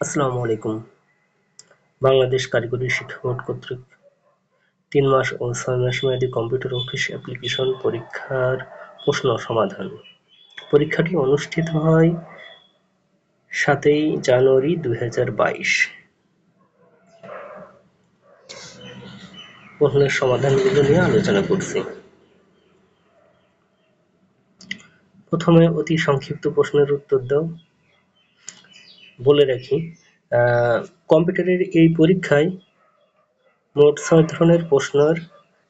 আসসালামু আলাইকুম। বাংলাদেশ কারিগরি শিক্ষা বোর্ড কর্তৃক তিন মাস ও ছয় মাস মেয়াদী কম্পিউটার অফিস অ্যাপ্লিকেশন পরীক্ষার প্রশ্ন সমাধান। পরীক্ষাটি অনুষ্ঠিত হয় সাতই জানুয়ারি দুই হাজার বাইশ। প্রশ্নের সমাধানগুলো নিয়ে আলোচনা করছি। প্রথমে অতি সংক্ষিপ্ত প্রশ্নের উত্তর দাও। বলে রাখি কম্পিউটারের এই পরীক্ষায় মোট ছয় ধরনের প্রশ্নের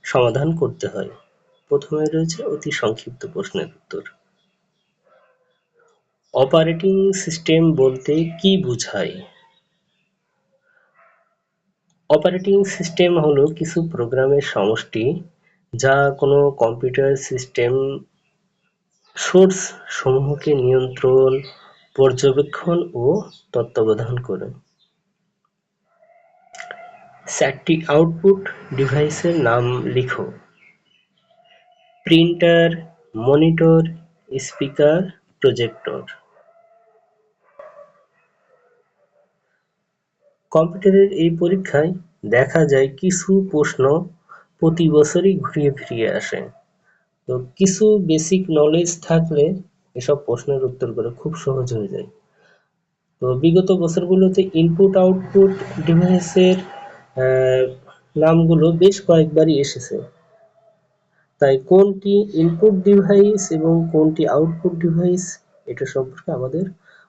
সমাধান করতে হয়। প্রথমে রয়েছে অতি সংক্ষিপ্ত প্রশ্নের উত্তর। অপারেটিং সিস্টেম বলতে কি বোঝায়? অপারেটিং সিস্টেম হলো কিছু প্রোগ্রামের সমষ্টি যা কোনো কম্পিউটার সিস্টেম সোর্স সমূহকে নিয়ন্ত্রণ পর্যবেক্ষণ ও তত্ত্বাবধান করে চারটি আউটপুট ডিভাইসের নাম লিখো। প্রিন্টার মনিটর স্পিকার প্রজেক্টর কম্পিউটারের এই পরীক্ষায় দেখা যায় কিছু প্রশ্ন প্রতি বছরই ঘুরিয়ে ফিরিয়ে আসে। তো কিছু বেসিক নলেজ থাকলে এসব প্রশ্নের উত্তর করে খুব সহজ হয়ে যায়। তো বিগত বছরগুলোতে ইনপুট আউটপুট ডিভাইসের নামগুলো বেশ কয়েকবারই এসেছে। তাই কোনটি ইনপুট ডিভাইস এবং কোনটি আউটপুট ডিভাইস এটা সম্পর্কে আমাদের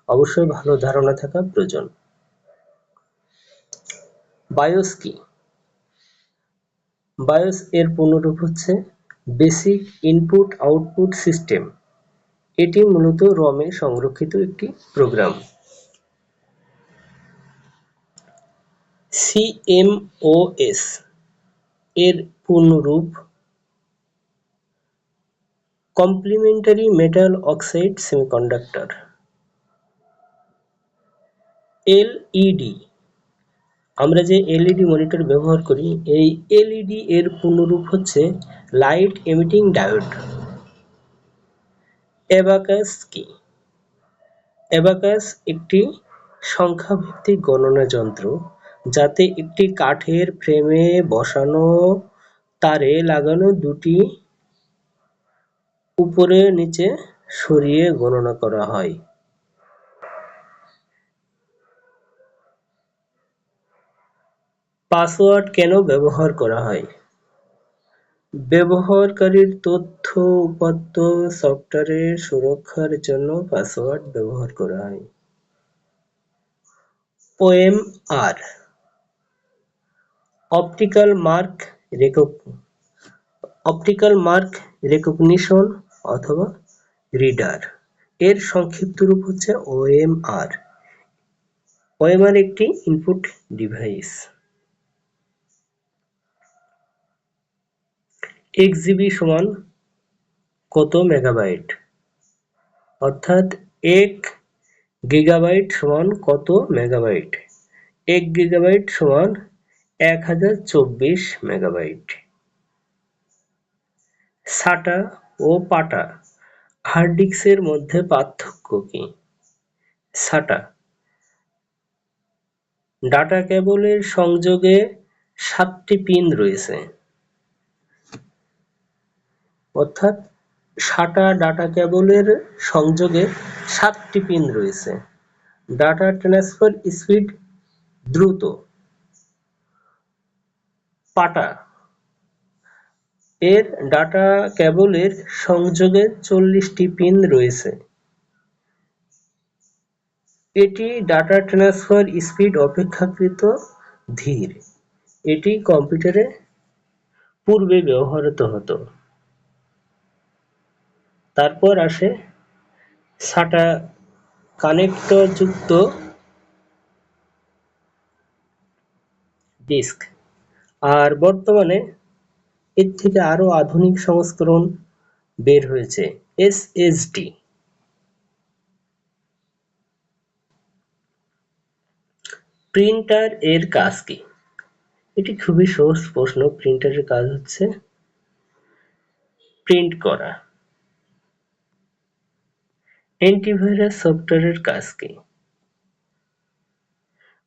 অবশ্যই ভালো ধারণা থাকা প্রয়োজন। বায়োস কি? বায়োস এর পূর্ণরূপ হচ্ছে বেসিক ইনপুট আউটপুট সিস্টেম এটি মূলত রমে সংরক্ষিত একটি প্রোগ্রাম। সিএমওএস এর পূর্ণরূপ complementary metal oxide semiconductor. LED আমরা যে এলইডি মনিটর ব্যবহার করি, এই এলইডি এর পূর্ণরূপ হচ্ছে লাইট এমিটিং ডায়োড। অ্যাবাকাস কি অ্যাবাকাস একটি সংখ্যাভিত্তিক গণনা যন্ত্র যাতে একটি কাঠের ফ্রেমে বসানো তারে লাগানো দুটি উপরে নিচে সরিয়ে গণনা করা হয়। পাসওয়ার্ড কেন ব্যবহার করা হয়? ব্যবহারকারীর তথ্য, উপাত্ত, সফটওয়্যারের সুরক্ষার জন্য পাসওয়ার্ড ব্যবহার করা হয়। OMR optical mark optical mark recognition অথবা রিডার এর সংক্ষিপ্ত রূপ হচ্ছে ওএমআর ওএমআর একটি ইনপুট ডিভাইস এক জিবি সমান কত মেগাবাইট? অর্থাৎ এক গিগাবাইট সমান কত মেগাবাইট? এক গিগাবাইট সমান এক হাজার চব্বিশ মেগাবাইট। সাটা ও পাটা, হার্ড ডিস্কের মধ্যে পার্থক্য কি? সাটা, ডাটা কেবলের সংযোগে সাতটি পিন রয়েছে। অর্থাৎ সাটা ডাটা কেবলের সংযোগে সাতটি পিন রয়েছে। ডাটা ট্রান্সফার স্পিড দ্রুত। পাটা। এর ডাটা কেবলের সংযোগে চল্লিশটি পিন রয়েছে। এটি ডাটা ট্রান্সফার স্পিড অপেক্ষাকৃত ধীর। এটি কম্পিউটারে পূর্বে ব্যবহৃত হতো। তারপর আসে সাটা কানেক্টরযুক্ত ডিস্ক। আর বর্তমানে এর থেকে আরও আধুনিক সংস্করণ বের হয়েছে এসএসডি প্রিন্টার এর কাজ কি? এটি খুবই সহজ প্রশ্ন। প্রিন্টারের কাজ হচ্ছে প্রিন্ট করা। অ্যান্টিভাইরাস সফটওয়্যারের কাজ কি?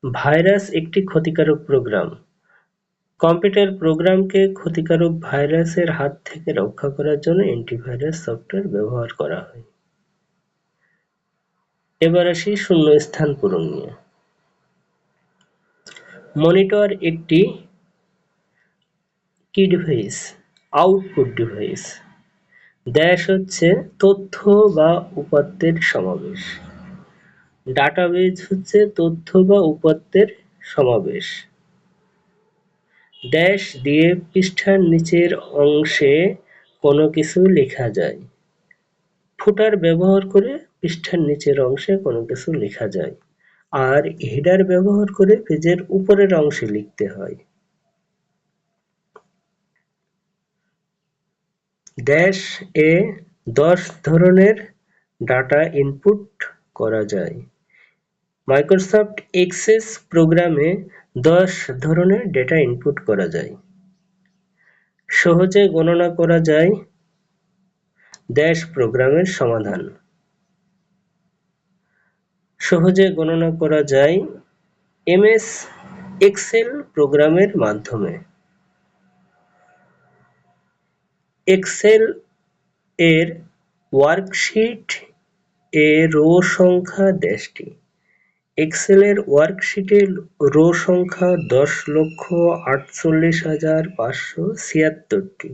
ভাইরাস একটি ক্ষতিকারক প্রোগ্রাম কম্পিউটার প্রোগ্রামকে ক্ষতিকারক ভাইরাসের হাত থেকে রক্ষা করার জন্য অ্যান্টিভাইরাস সফটওয়্যার ব্যবহার করা হয়। এবার আসি শূন্যস্থান পূরণ নিয়ে। মনিটর একটি কি ডিভাইস আউটপুট ডিভাইস ড্যাশ হচ্ছে তথ্য বা উপাত্তের সমাবেশ। ডাটাবেজ হচ্ছে তথ্য বা উপাত্তের সমাবেশ। ড্যাশ দিয়ে পৃষ্ঠার নিচের অংশে কোনো কিছু লেখা যায়। ফুটার ব্যবহার করে পৃষ্ঠার নিচের অংশে কোনো কিছু লেখা যায়। আর হেডার ব্যবহার করে পেজের উপরের অংশে লিখতে হয়। ড্যাশ এ দশ ধরনের ডাটা ইনপুট করা যায়। মাইক্রোসফট এক্সেস প্রোগ্রামে দশ ধরনের ডেটা ইনপুট করা যায়। সহজে গণনা করা যায়। ড্যাশ প্রোগ্রামের সমাধান। সহজে গণনা করা যায়। এমএস এক্সেল প্রোগ্রামের মাধ্যমে। এক্সেল এর ওয়ার্কশিট এ রো সংখ্যা দেশটি। এক্সেলের ওয়ার্কশিটে রো সংখ্যা দশ লক্ষ আটচল্লিশ হাজার পাঁচশো ছিয়াত্তরটি।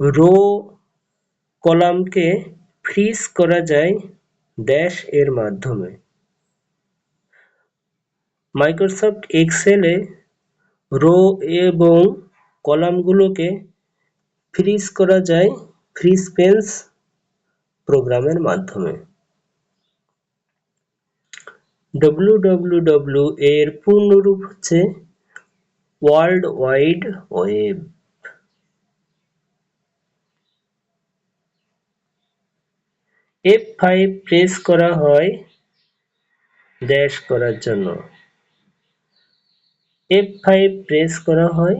রো কলামকে ফ্রিজ করা যায় ড্যাশ এর মাধ্যমে। মাইক্রোসফট এক্সেলে রো এবং কলামগুলোকে ফ্রিজ করা যায় ফ্রিজ পেন্স প্রোগ্রামের মাধ্যমে। www এর পূর্ণরূপ হচ্ছে world wide web F five press করা হয় ড্যাশ করার জন্য। এফ ফাইভ প্রেস করা হয়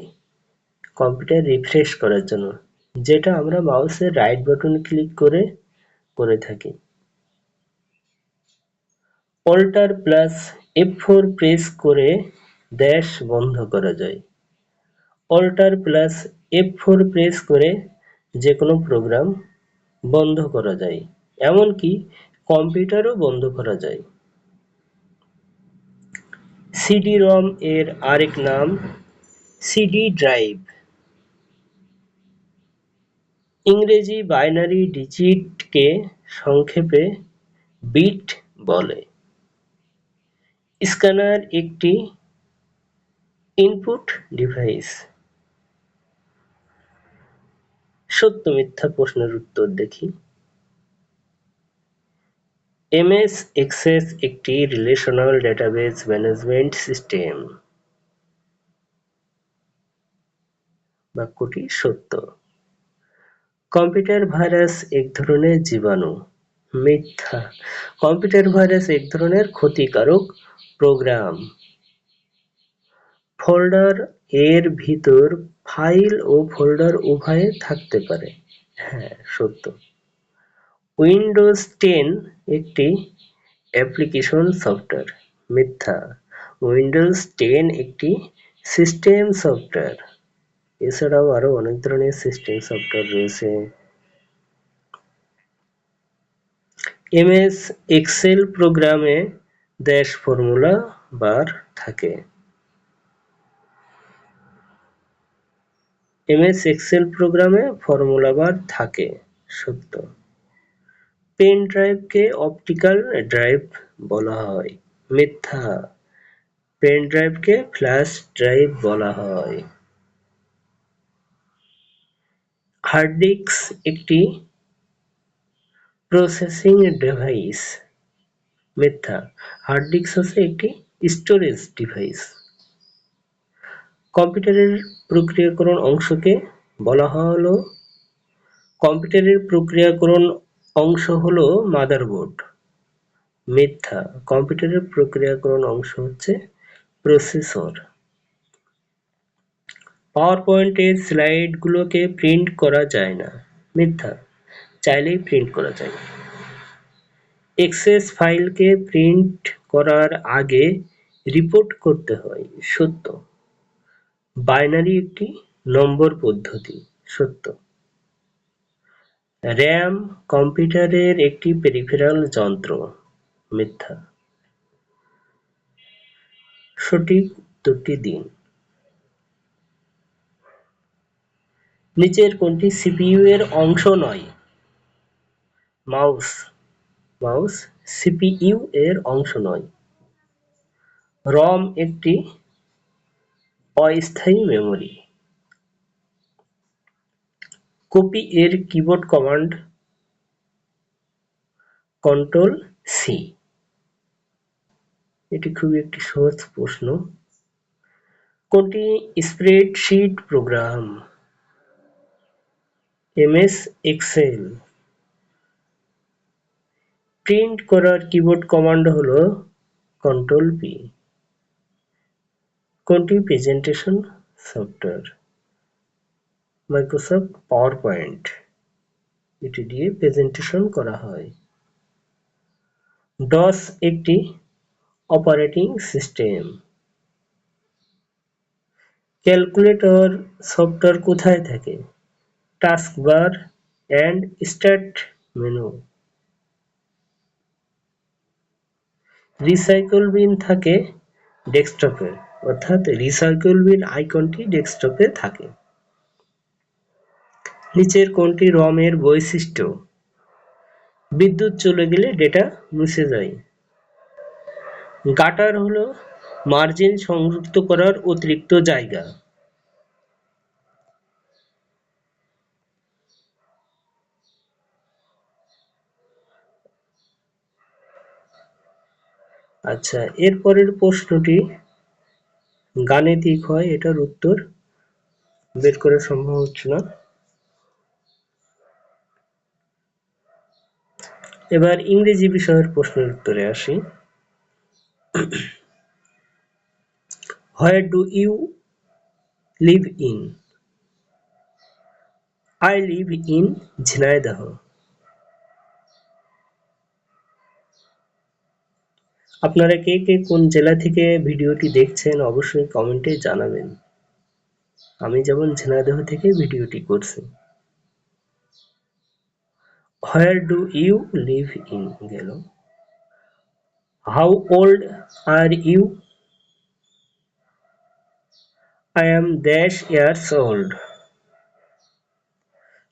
কম্পিউটার রিফ্রেশ করার জন্য, যেটা আমরা মাউসের রাইট বাটন ক্লিক করে করে থাকি। Alt plus F four press করে ড্যাশ বন্ধ করা যায়। Alt plus F four press করে যে কোনো প্রোগ্রাম বন্ধ করা যায়। এমনকি কম্পিউটারও বন্ধ করা যায়। সিডি রম এর আরেক নাম সিডি ড্রাইভ ইংরেজি বাইনারি ডিজিটকে সংক্ষেপে বিট বলে। স্ক্যানার একটি ইনপুট ডিভাইস। সত্য মিথ্যা প্রশ্নের উত্তর দেখি। এমএস এক্সেস একটি রিলেশনাল ডেটাবেস ম্যানেজমেন্ট সিস্টেম বাক্যটি সত্য। কম্পিউটার ভাইরাস এক ধরনের জীবাণু, মিথ্যা। কম্পিউটার ভাইরাস এক ধরনের ক্ষতিকারক প্রোগ্রাম ফোল্ডার এর ভিতর ফাইল ও ফোল্ডার উভয়ে থাকতে পারে। হ্যাঁ সত্য। উইন্ডোজ টেন একটি অ্যাপ্লিকেশন সফটওয়্যার মিথ্যা। উইন্ডোজ টেন একটি সিস্টেম সফটওয়্যার এছাড়াও আরও অনেক ধরনের সিস্টেম সফটওয়্যার রয়েছে। এমএস এক্সেল প্রোগ্রামে ড্যাশ ফর্মুলা বার থাকে। এমএস এক্সেল প্রোগ্রামে ফর্মুলা বার থাকে, সত্য। পেন ড্রাইভকে অপটিক্যাল ড্রাইভ বলা হয়। মিথ্যা। পেন ড্রাইভকে ফ্ল্যাশ ড্রাইভ বলা হয়। হার্ড ডিস্ক একটি প্রসেসিং ডিভাইস মিথ্যা। হার্ড ডিস্ক হচ্ছে একটি স্টোরেজ ডিভাইস কম্পিউটারের প্রক্রিয়াকরণ অংশকে বলা হলো। কম্পিউটারের প্রক্রিয়াকরণ অংশ হলো মাদারবোর্ড মিথ্যা। কম্পিউটারের প্রক্রিয়াকরণ অংশ হচ্ছে প্রসেসর পাওয়ার পয়েন্টের স্লাইডগুলোকে প্রিন্ট করা যায় না, মিথ্যা। চাইলেই প্রিন্ট করা যায়। এক্সেস ফাইলকে প্রিন্ট করার আগে রিপোর্ট করতে হয়, সত্য। বাইনারি একটি নম্বর পদ্ধতি, সত্য। র্যাম কম্পিউটারের একটি পেরিফেরাল যন্ত্র, মিথ্যা। সঠিক উত্তরটি দিন। নিচের কোনটি সিপিইউ এর অংশ নয়? মাউস। মাউস সিপিইউ এর অংশ নয়। রম একটি অস্থায়ী মেমরি কপি এর কিবোর্ড কমান্ড কন্ট্রোল সি এটি খুবই একটি সহজ প্রশ্ন। কোনটি spreadsheet program MS, Excel. Print করার কিবোর্ড কমান্ড হলো কন্ট্রোল পি কোনটি presentation software Microsoft PowerPoint এটি দিয়ে প্রেজেন্টেশন করা হয়। ডস একটি অপারেটিং সিস্টেম ক্যালকুলেটর সফটওয়্যার কোথায় থাকে? Taskbar and start menu recycle bin থাকে ডেস্কটপে অর্থাৎ রিসাইকেল বিন আইকনটি ডেস্কটপে থাকে। নিচের কোনটি রমের বৈশিষ্ট্য। বিদ্যুৎ চলে গেলে ডেটা মুছে যায়। গাটার হলো মার্জিন সংযুক্ত করার অতিরিক্ত জায়গা। আচ্ছা এরপরের প্রশ্নটি গাণিতিক হয়, এটার উত্তর বের করা সম্ভব হচ্ছে না। এবার ইংরেজি বিষয়ের প্রশ্নের উত্তরে আসি। Where do you live in I live in Jhenaidah. আপনারা কে কে কোন জেলা থেকে ভিডিওটি দেখছেন অবশ্যই কমেন্টে জানাবেন। আমি যেমন ঝিনাইদহ থেকে ভিডিওটি করছি। Where do you live in গেল how old are you I am dash years old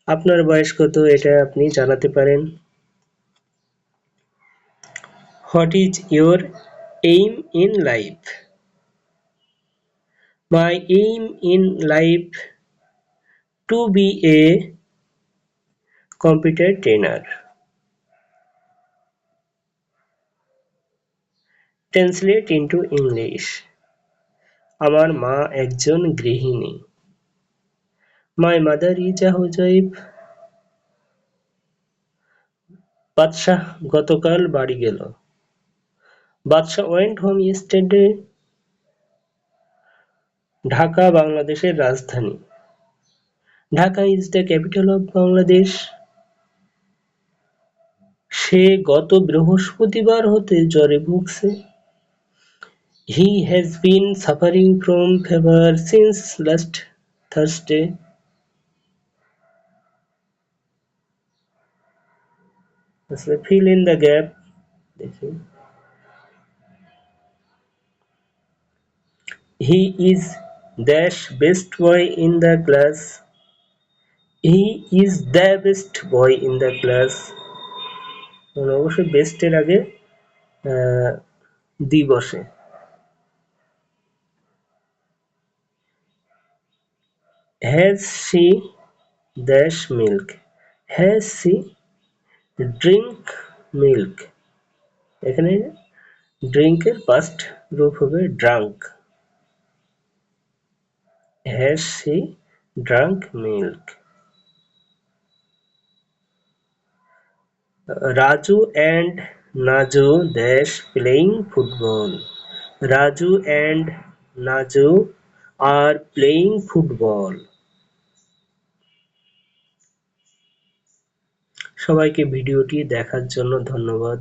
আপনার বয়স কত এটা আপনি জানাতে পারেন? What is your aim in life my aim in life to be a computer trainer. Translate into English আমার মা একজন গৃহিণী। মাই মাদার ইজ আ বাদশাহ গতকাল বাড়ি গেল। বাদশাহ ওয়েন্ট হোম ইয়েস্টারডে ঢাকা, বাংলাদেশের রাজধানী। Dhaka is the capital of Bangladesh সে গত বৃহস্পতিবার হতে জ্বরে ভুগছে। He has been suffering from fever since last Thursday আসলে ফিল ইন দ্য গ্যাপ দেখি he is dash best boy in the class he is the best boy in the class অবশ্যই বেস্টের আগে দি বসে। Has she dash milk has she drink milk এখানে ড্রিঙ্কের past রূপ হবে drunk has she drunk milk Raju and Naju dash playing football Raju and Naju are playing football সবাইকে ভিডিওটি দেখার জন্য ধন্যবাদ।